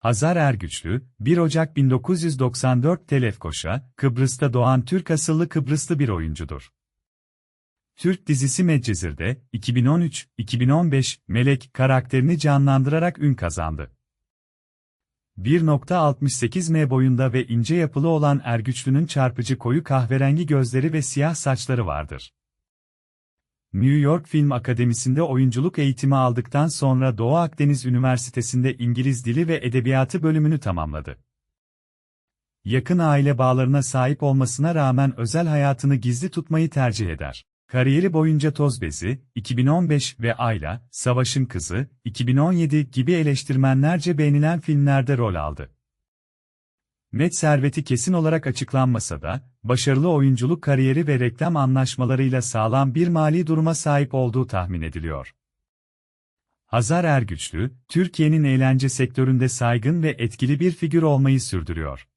Hazar Ergüçlü, 1 Ocak 1994 Telefkoşa, Kıbrıs'ta doğan Türk asıllı Kıbrıslı bir oyuncudur. Türk dizisi Medcezir'de, 2013-2015, Melek karakterini canlandırarak ün kazandı. 1.68 m boyunda ve ince yapılı olan Ergüçlü'nün çarpıcı koyu kahverengi gözleri ve siyah saçları vardır. New York Film Akademisi'nde oyunculuk eğitimi aldıktan sonra Doğu Akdeniz Üniversitesi'nde İngiliz Dili ve Edebiyatı bölümünü tamamladı. Yakın aile bağlarına sahip olmasına rağmen özel hayatını gizli tutmayı tercih eder. Kariyeri boyunca Toz Bezi, 2015 ve Ayla, Savaşın Kızı, 2017 gibi eleştirmenlerce beğenilen filmlerde rol aldı. Net serveti kesin olarak açıklanmasa da, başarılı oyunculuk kariyeri ve reklam anlaşmalarıyla sağlam bir mali duruma sahip olduğu tahmin ediliyor. Hazar Ergüçlü, Türkiye'nin eğlence sektöründe saygın ve etkili bir figür olmayı sürdürüyor.